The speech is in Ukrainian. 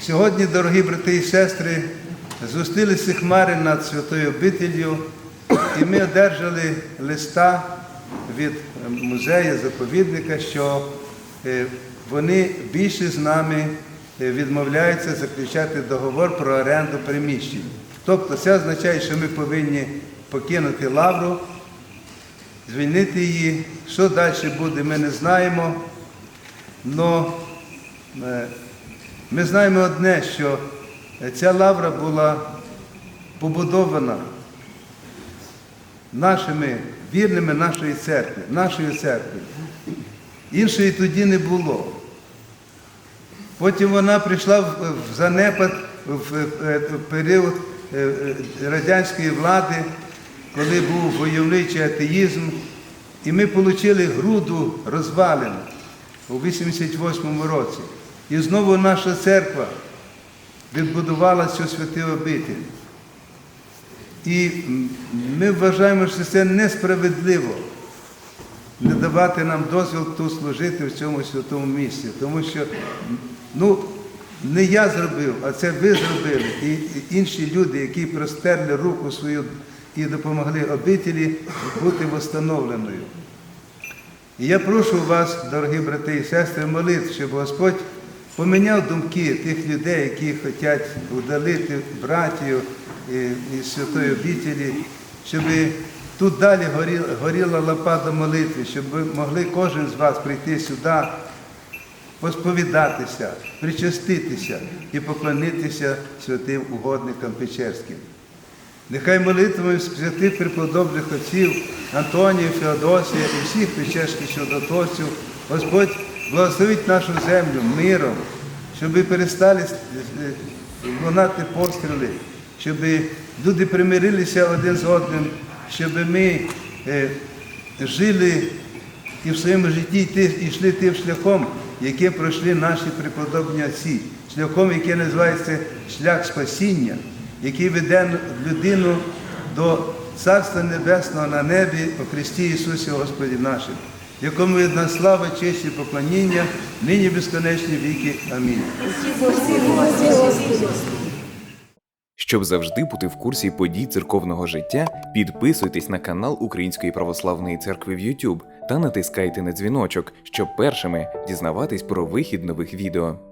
Сьогодні, дорогі брати і сестри, зустрілися хмари над святою обителью, і ми одержали листа від музею заповідника, що е, вони більше з нами е, відмовляються заключати договор про оренду приміщень. Тобто це означає, що ми повинні покинути лавру, звільнити її. Що далі буде, ми не знаємо. Но е, ми знаємо одне, що ця лавра була побудована нашими вірними нашої церкви, нашої церкви. Іншої тоді не було. Потім вона прийшла в занепад в е, період е, е, радянської влади, коли був войовничий атеїзм, і ми отримали груду розвалин у 88 році. І знову наша церква відбудувала цю святу обитель. І ми вважаємо, що це несправедливо не давати нам дозвіл тут служити в цьому святому місці. Тому що ну, не я зробив, а це ви зробили. І інші люди, які простерли руку свою і допомогли обителі бути встановленою. І я прошу вас, дорогі брати і сестри, молити, щоб Господь поміняв думки тих людей, які хочуть удалити братію із святої обітелі, щоб тут далі горіла, горіла молитви, щоб могли кожен з вас прийти сюди, посповідатися, причаститися і поклонитися святим угодникам Печерським. Нехай молитвами святих преподобних отців Антонія, Феодосія і всіх печерських чудотворців Господь благословить нашу землю миром, щоб перестали е, лунати постріли, щоб люди примирилися один з одним, щоб ми е, жили і в своєму житті йшли тим шляхом, яким пройшли наші преподобні отці, шляхом, який називається шлях спасіння, який веде людину до Царства Небесного на небі у Христі Ісусі Господі нашим, якому видна слава, честь і поклоніння, нині безконечні віки. Амінь. Щоб завжди бути в курсі подій церковного життя, підписуйтесь на канал Української православної церкви в YouTube та натискайте на дзвіночок, щоб першими дізнаватись про вихід нових відео.